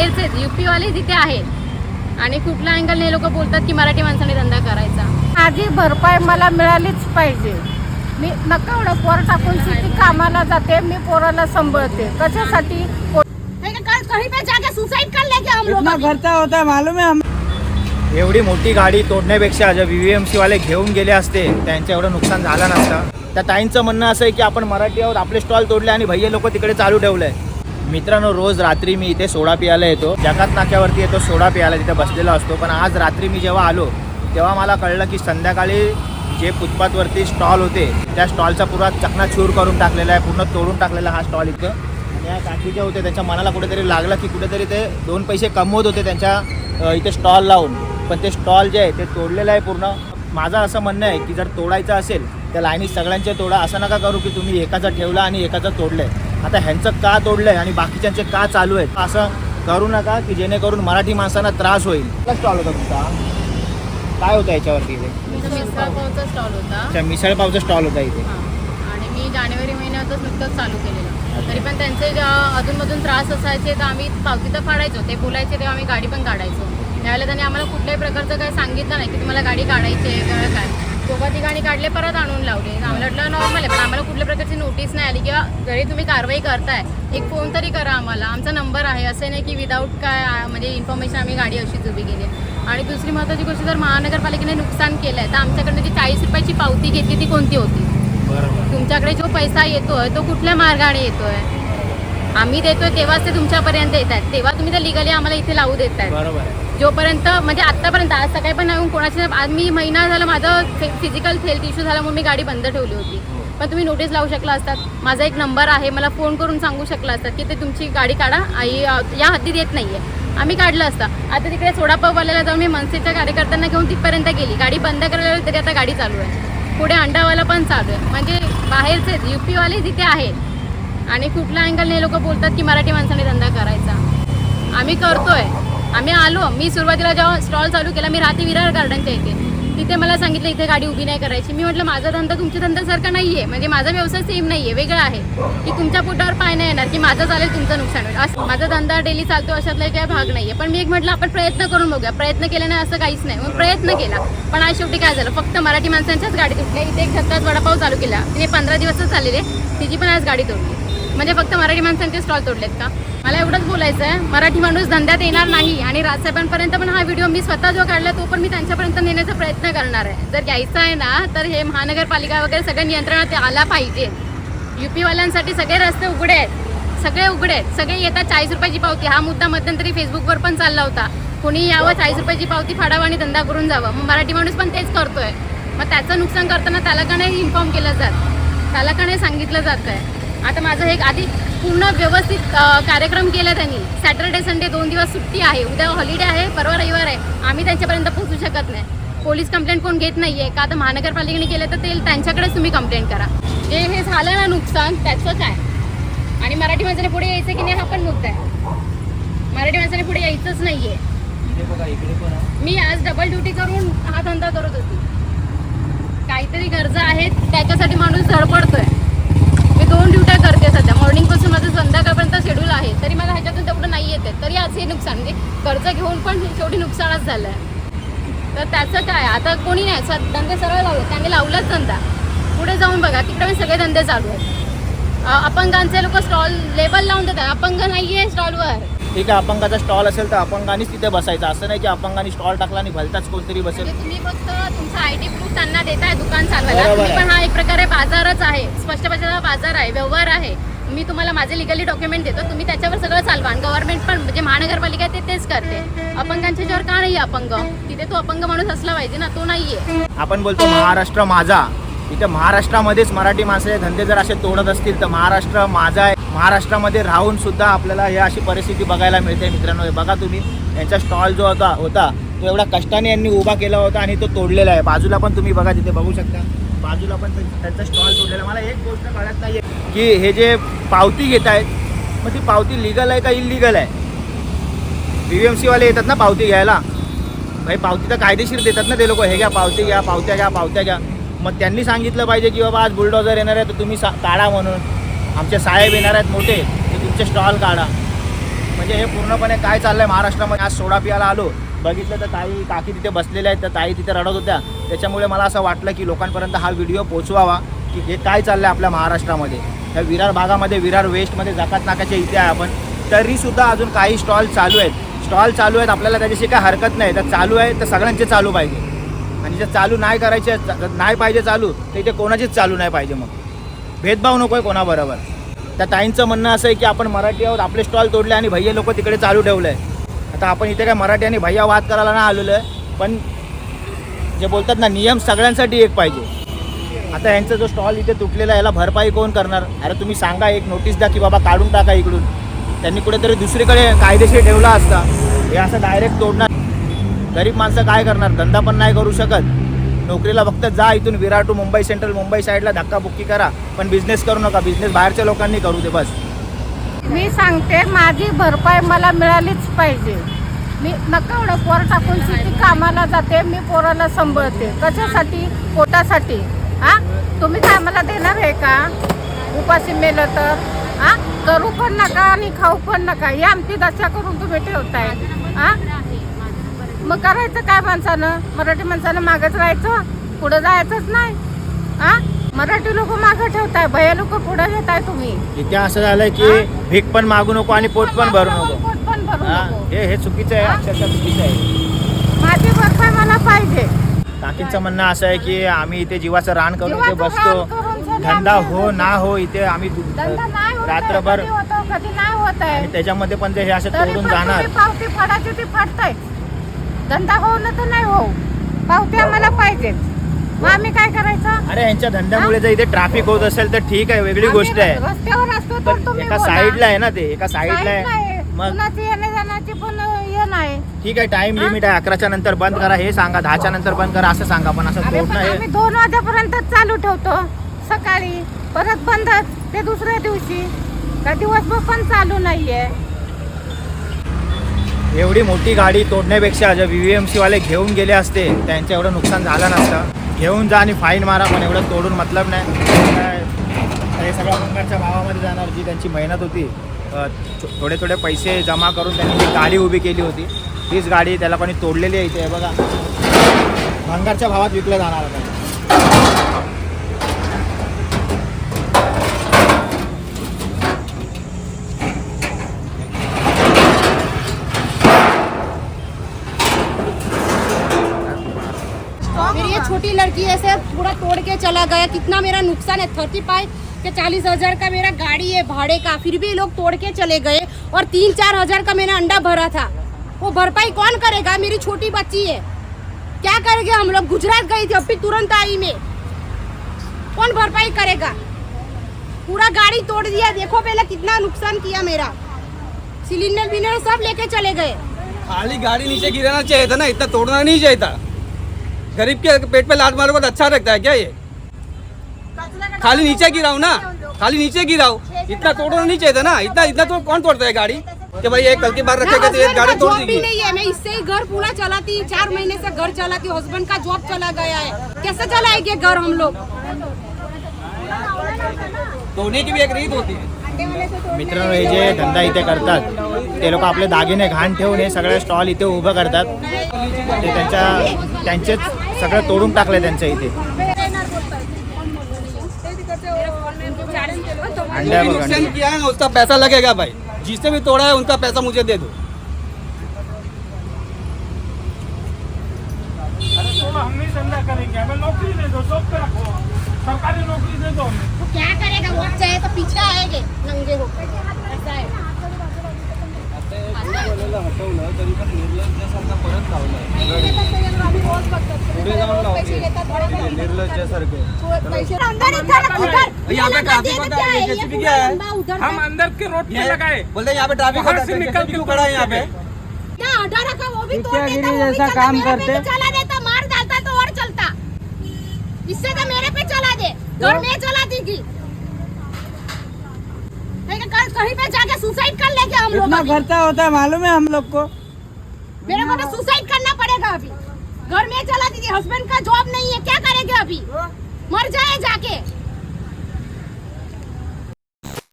बाहेरचेच युपीवाले तिथे आहेत. आणि कुठल्या अँगलने हे लोक बोलतात की मराठी माणसाने धंदा करायचा. माझी भरपाई मला मिळालीच पाहिजे. मी नका एवढं पोर टाकून किती कामाला जाते मी पोराला सांभाळते. कशासाठी? पो- कहीं पे जाके सुसाइड कर लेंगे हम इतना खर्चा होता है मालूम है हम एवढी मोठी गाडी तोडण्यापेक्षा जर व्ही व्ही एम सीवाले घेऊन गेले असते त्यांचं एवढं नुकसान झालं नसतं. त्या ताईंचं म्हणणं असं आहे की आपण मराठी आहोत आपले स्टॉल तोडले आणि भैया लोक तिकडे चालू ठेवले मित्रांनो रोज रात्री मी इथे सोडा प्यायला येतो. जगात नाक्यावरती येतो सोडा प्यायला तिथे बसलेला असतो. पण आज रात्री मी जेव्हा आलो तेव्हा मला कळलं की संध्याकाळी जे फुटपाथवरती स्टॉल होते त्या स्टॉलचा पुरा चकनाचूर करून टाकलेला आहे पूर्ण तोडून टाकलेला हा स्टॉल इथं. त्या या जे होते त्यांच्या मनाला कुठेतरी लागलं की कुठेतरी ते दोन पैसे कमवत होते त्यांच्या इथे स्टॉल लावून. पण ते स्टॉल जे आहे ते तोडलेलं आहे पूर्ण. माझं असं म्हणणं आहे की जर तोडायचं असेल त्या लाईनी सगळ्यांचे तोडा. असं नका करू की तुम्ही एकाचं ठेवलं आणि एकाचं आहे आता ह्यांचं का तोडलंय आणि बाकीच्यांचे का चालू आहेत असं करू नका की जेणेकरून मराठी माणसांना त्रास होईल. स्टॉल होता तुमचा? काय होतं याच्यावरती इथे? मिसळ पावचा स्टॉल होता. अच्छा मिसळ पावचा स्टॉल होता इथे. आणि मी जानेवारी महिन्यातच नुकतंच चालू केलेलं. तरी पण त्यांचे अधूनमधून त्रास असायचे तर आम्ही पावती तर फाडायचो ते बोलायचे तेव्हा आम्ही गाडी पण काढायचो. त्यावेळेला त्यांनी आम्हाला कुठल्याही प्रकारचं काय सांगितलं नाही की तुम्हाला गाडी काढायची आहे काय. ती गाडी काढले परत आणून लावले. आम्हाला वाटलं नॉर्मल आहे पण आम्हाला कुठल्या प्रकारची नोटीस नाही आली किंवा जरी तुम्ही कारवाई करताय एक फोन तरी करा आम्हाला. आमचा नंबर आहे असं नाही की विदाऊट काय म्हणजे इन्फॉर्मेशन आम्ही गाडी अशीच उभी केली. आणि दुसरी महत्त्वाची गोष्ट जर महानगरपालिकेने नुकसान केलं आहे तर आमच्याकडनं जी चाळीस रुपयाची पावती घेतली ती कोणती होती? तुमच्याकडे जो पैसा येतोय तो कुठल्या मार्गाने येतोय? आम्ही देतोय तेव्हाच ते तुमच्यापर्यंत येत आहेत तेव्हा तुम्ही ते लिगली आम्हाला इथे लावू देत आहेत बरोबर जोपर्यंत म्हणजे आत्तापर्यंत आज सकाळी पण येऊन कोणाची आज मी महिना झाला माझं फिजिकल हेल्थ इश्यू झाला म्हणून मी गाडी बंद ठेवली होती. पण तुम्ही नोटीस लावू शकला असतात. माझा एक नंबर आहे मला फोन करून सांगू शकला असतात की ते तुमची गाडी काढा आई या हद्दीत येत नाही आहे आम्ही काढलं असतं. आता तिकडे सोडापाववाल्याला जाऊन मी मनसेच्या कार्यकर्त्यांना घेऊन तिथपर्यंत गेली. गाडी बंद करायला तरी आता गाडी चालू आहे. पुढे अंडावाला पण चालू आहे. म्हणजे बाहेरचेच युपीवाले तिथे आहेत आणि कुठल्या अँगलने लोक बोलतात की मराठी माणसाने धंदा करायचा. आम्ही करतोय. आम्ही आलो मी सुरुवातीला जेव्हा स्टॉल चालू केला मी राहते विरार गार्डनच्या इथे. तिथे मला सांगितलं इथे गाडी उभी नाही करायची. मी म्हटलं माझा धंदा तुमच्या धंद्यासारखा नाही आहे म्हणजे माझा व्यवसाय सेम नाही आहे वेगळा आहे. की तुमच्या पोटावर पाय नाही येणार की माझं चालेल तुमचं नुकसान होईल. असं माझा धंदा डेली चालतो अशातला काही भाग नाही आहे पण मी एक म्हटलं आपण प्रयत्न करून बघूया. प्रयत्न केल्याने असं काहीच नाही. मग प्रयत्न केला. पण आज शेवटी काय झालं? फक्त मराठी माणसांच्याच गाडी तुटल्या इथे एक धक्काच वडापाव चालू केला. तिने पंधरा दिवसच चाललेले. तिची पण आज गाडी तोडली. म्हणजे फक्त मराठी माणसांचे स्टॉल तोडलेत का? मला एवढंच बोलायचं आहे मराठी माणूस धंद्यात येणार नाही आणि राजसाहेबांपर्यंत पण हा व्हिडिओ मी स्वतः जो काढला तो पण मी त्यांच्यापर्यंत नेण्याचा प्रयत्न करणार आहे. जर घ्यायचं आहे ना तर हे महानगरपालिका वगैरे सगळं नियंत्रणात आला पाहिजे. युपीवाल्यांसाठी सगळे रस्ते उघडे आहेत. सगळे उघडे आहेत. सगळे येतात चाळीस रुपयाची पावती. हा मुद्दा मध्यंतरी फेसबुकवर पण चालला होता. कोणी यावं चाळीस रुपयाची पावती फाडावं आणि धंदा करून जावं. मग मराठी माणूस पण तेच करतोय. मग त्याचं नुकसान करताना त्याला का नाही इन्फॉर्म केलं जात? त्याला का नाही सांगितलं जात आहे आता माझं हे आधी पूर्ण व्यवस्थित कार्यक्रम केला त्यांनी. सॅटर्डे संडे दोन दिवस सुट्टी आहे. उद्या हॉलिडे आहे परवा रविवार आहे. आम्ही त्यांच्यापर्यंत पोहोचू शकत नाही. पोलीस कंप्लेंट कोण घेत नाहीये. का आता महानगरपालिकेने केलं तर ते त्यांच्याकडेच तुम्ही कंप्लेंट करा. जे हे झालं ना नुकसान त्याचं काय? आणि मराठी माणसाने पुढे यायचं की नाही हा पण मुद्दा आहे. मराठी माणसाने पुढे यायचंच पण आहे. मी आज डबल ड्युटी करून हा धंदा करत होती. काहीतरी गरजा आहेत त्याच्यासाठी माणूस धडपडतोय. दोन ड्युट्या करते सध्या. मॉर्निंगपासून माझं संध्याकाळपर्यंत शेड्यूल आहे. तरी मला ह्याच्यातून तेवढं नाही येते तरी आज हे नुकसान म्हणजे कर्ज घेऊन पण शेवटी नुकसानच झालं आहे तर त्याचं काय? आता कोणी नाही. सर धंदे सरळ लावले. त्यांनी लावलाच धंदा. पुढे जाऊन बघा. तिकडे मी सगळे धंदे चालू आहेत. अपंगांचे लोक स्टॉल लेबल लावून देतात. अपंग नाही आहे स्टॉलवर ठीक आहे अपंगाचा स्टॉल असेल तर अपंगानीच तिथे बसायचं. असं नाही की अपंगानी स्टॉल टाकला आणि भलताच कोणतरी बसेल. म्हणजे तुम्ही फक्त तुमचा प्रूफ त्यांना देताय दुकान चालवायला. बरोबर तुम्ही आहे. पण हा एक प्रकारे बाजारच आहे. स्पष्ट भाषेचा बाजार आहे व्यवहार आहे. मी तुम्हाला माझे लिगली डॉक्युमेंट देतो तुम्ही त्याच्यावर सगळं चालवा. आणि गव्हर्नमेंट पण म्हणजे महानगरपालिका आहे ते तेच करते. अपंगांच्या याच्यावर का नाही अपंग? तिथे तो अपंग माणूस असला पाहिजे ना तो नाहीये. आपण बोलतो महाराष्ट्र माझा. इथे महाराष्ट्रामध्येच मराठी माणसाचे धंदे जर असे तोडत असतील तर महाराष्ट्र माझा आहे. महाराष्ट्रामध्ये राहून सुद्धा आपल्याला हे अशी परिस्थिती बघायला मिळते मित्रांनो. हे बघा तुम्ही यांचा स्टॉल जो होता होता तो एवढा कष्टाने यांनी उभा केला होता आणि तो तोडलेला आहे. बाजूला पण तुम्ही बघा तिथे बघू शकता. बाजूला पण त्यांचा स्टॉल तोडलेला मला एक गोष्ट कळत नाही की हे जे पावती घेत आहेत मग ती पावती लिगल आहे का इलिगल आहे? बी व्ही एम सीवाले येतात ना पावती घ्यायला? भाई पावती तर कायदेशीर देतात ना ते लोक. हे घ्या पावती घ्या पावत्या घ्या पावत्या घ्या. मग त्यांनी सांगितलं पाहिजे की बाबा आज बुलडॉझर येणार आहे तर तुम्ही सा काढा म्हणून. आमचे साहेब येणार आहेत मोठे ते तुमचे स्टॉल काढा. म्हणजे हे पूर्णपणे काय चाललंय महाराष्ट्रामध्ये? आज सोडा पियाला आलो बघितलं तर ताई काकी तिथे बसलेल्या आहेत तर ताई तिथे रडत होत्या. त्याच्यामुळे मला असं वाटलं की लोकांपर्यंत हा व्हिडिओ पोचवावा की हे काय चाललंय आपल्या महाराष्ट्रामध्ये. त्या विरार भागामध्ये विरार वेस्टमध्ये जकात नाकाच्या इथे आहे आपण. तरीसुद्धा अजून काही स्टॉल चालू आहेत. स्टॉल चालू आहेत आपल्याला त्याच्याशी काय हरकत नाही. तर चालू आहे तर सगळ्यांचे चालू पाहिजे. आणि जर चालू नाही करायचे नाही पाहिजे चालू तर इथे कोणाचीच चालू नाही पाहिजे मग. भेदभाव नको आहे कोणाबरोबर. त्या ताईंचं म्हणणं असं आहे की आपण मराठी आहोत आपले स्टॉल तोडले आणि भैया लोक तिकडे चालू ठेवलं आहे आता आपण इथे काय मराठी आणि भैया वाद करायला नाही आलेलो आहे पण जे बोलतात ना नियम सगळ्यांसाठी एक पाहिजे. आता यांचा जो स्टॉल इथे तुटलेला आहे याला भरपाई कोण करणार? अरे तुम्ही सांगा एक नोटीस द्या की बाबा काढून टाका इकडून. त्यांनी कुठेतरी दुसरीकडे कायदेशीर ठेवला असता. हे असं डायरेक्ट तोडणार. गरीब माणसं काय करणार? धंदा पण नाही करू शकत. नोकरीला फक्त जा इथून विरार टू मुंबई सेंट्रल मुंबई साईडला धक्काबुक्की करा. पण बिझनेस करू नका बिझनेस बाहेरच्या लोकांनी करू दे बस. मी सांगते माझी भरपाई मला मिळालीच पाहिजे. मी नका एवढं पोर टाकून शेती कामाला जाते मी पोराला सांभाळते. कशासाठी? पोटासाठी. हा? तुम्ही काय मला देणार आहे का? उपाशी मेलं तर? हा? करू पण नका आणि खाऊ पण नका. ही आमची दशा करून तुम्ही ठेवताय. हा? मग करायचं काय माणसानं? मराठी माणसानं मागच राहायचं? पुढं जायचंच नाही. हा मराठी लोक मागं ठेवताय भया लोक पुढे घेताय तुम्ही. इथे असं झालंय की भीक पण मागू नको आणि पोट पण भरू नको. पोट पण भरू हा, नको. हे हे चुकीचं आहे अक्षरशः चुकीचं आहे. माझी भरपाई मला पाहिजे. काकींचं म्हणणं असं आहे की आम्ही इथे जीवाचं रान करून इथे जीवाचं बसतो. रान करून सगळे धंदा हो ना हो इथे आम्ही दु- धंदा नाही होत आहे, रात्रभर कधी होतो कधी नाही होत आहे. आणि त्याच्यामध्ये पण ते हे असं तरी तोडून पण जाणार. पावती फाडायची ती फाडताय. धंदा हो ना तर नाही हो पावती आम्हाला पाहिजे. मग आम्ही काय करायचं? अरे यांच्या धंद्यामुळे जर इथे ट्रॅफिक होत असेल तर ठीक आहे वेगळी गोष्ट आम्ही आहे. रस्त्यावर असतो तर पण तुम्ही एका बोला. साईडला आहे ना ते एका साईडला आहे. आहे. मग? कुणाची येण्या जाण्याची पण हे नाही. ठीक आहे टाइम लिमिट आहे. अकराच्या नंतर बंद करा हे सांगा. दहाच्या नंतर बंद करा असं सांगा. पण असं अरे पण तोडणं आम्ही हे दोन वाजेपर्यंत चालू ठेवतो. सकाळी. परत बंदच. ते दुसऱ्या दिवशी. का दिवसभर पण चालू नाहीये. एवढी मोठी गाडी तोडण्यापेक्षा जर व्ही व्ही एम सीवाले घेऊन गेले असते त्यांचं एवढं नुकसान झालं नसतं. घेऊन जा आणि फाईन मारा पण एवढं तोडून मतलब नाही. काय, हे सगळ्या बंगारच्या भावामध्ये जाणार जी त्यांची मेहनत होती. थोडे थोडे पैसे जमा करून त्यांनी जी गाडी उभी केली होती तीच गाडी त्याला कोणी तोडलेली आहे इथे बघा. भंगारच्या भावात विकलं जाणार आता. मेरी छोटी लड़की ऐसे पूरा तोड़ के चला गया। कितना मेरा नुकसान है, थर्टी फाइव के चालीस हज़ार का मेरा गाड़ी है, भाड़े का। फिर भी लोग तोड़ के चले गए और तीन चार हज़ार का मैंने अंडा भरा था। वो भरपाई कौन करेगा? मेरी छोटी बच्ची है। क्या करेंगे हम लोग? गुजरात गई थी अभी तुरंत आई में। कौन भरपाई करेगा? पूरा गाड़ी तोड़ दिया। देखो पहले कितना नुकसान किया मेरा। सिलेंडर विलेंडर सब लेके चले गए। खाली गाड़ी नीचे गिराना चाहिए था ना, इतना तोड़ना नहीं चाहिए था। गरीब के पेट पे लात मारो तो अच्छा लगता है क्या ये? खाली नीचे गिराओ ना। खाली नीचे गिराओ। इतना तोड़ना नहीं चाहिए था ना। इतना इतना तो कौन तोड़ता है गाड़ी? कि भाई ये कल की बार रखेगा तो ये गाड़ी तोड़ देगी। नहीं है। मैं इससे ही घर पूरा चलाती हूँ। चार महीने से घर चलाती हूँ। हस्बैंड का जॉब चला गया है। कैसे चलाएँगे घर हम लोग? तोड़ने की भी एक रीत होती है। मित्रांनो हे जे धंदा इथे करतात ते लोक आपले दागिने घाण ठेवून हे सगळे स्टॉल इथे उभं करतात. ते त्यांच्या त्यांचेच सगळं तोडून टाकलं त्यांच्या इथे. अंड्या उसका पैसा लगेगा भाई। जिसने भी तोड़ा है उनका पैसा मुझे दे दो। हम नहीं धंधा करेंगे हमें नौकरी दे दो जॉब पे रखो। सरकारी नौकरी दे दो हमें। तो क्या करेगा? वोट चाहे तो पीछे आएँगे नंगे हो ऐसा है। यहाँ पे ट्रैफ़िक होता है ये क्या है हम अंदर के रोड पे लगाए बोलते यहाँ पे ट्रैफ़िक होता है निकल क्यों खड़ा है यहाँ पे अठारह का वो भी तोड़ देता जैसा काम करते। भी चला देता मार डालता तो और चलता इससे तो मेरे पे चला दे। और मैं चला देगी। कहीं पे जाके सुसाइड कर लेंगे हम लोग इतना खर्चा होता है मालूम है हम लोग को? मेरे को तो सुसाइड करना पड़ेगा अभी। घर में चला दीजिए। हस्बैंड का जॉब नहीं है। क्या करेंगे अभी? मर जाए जाके।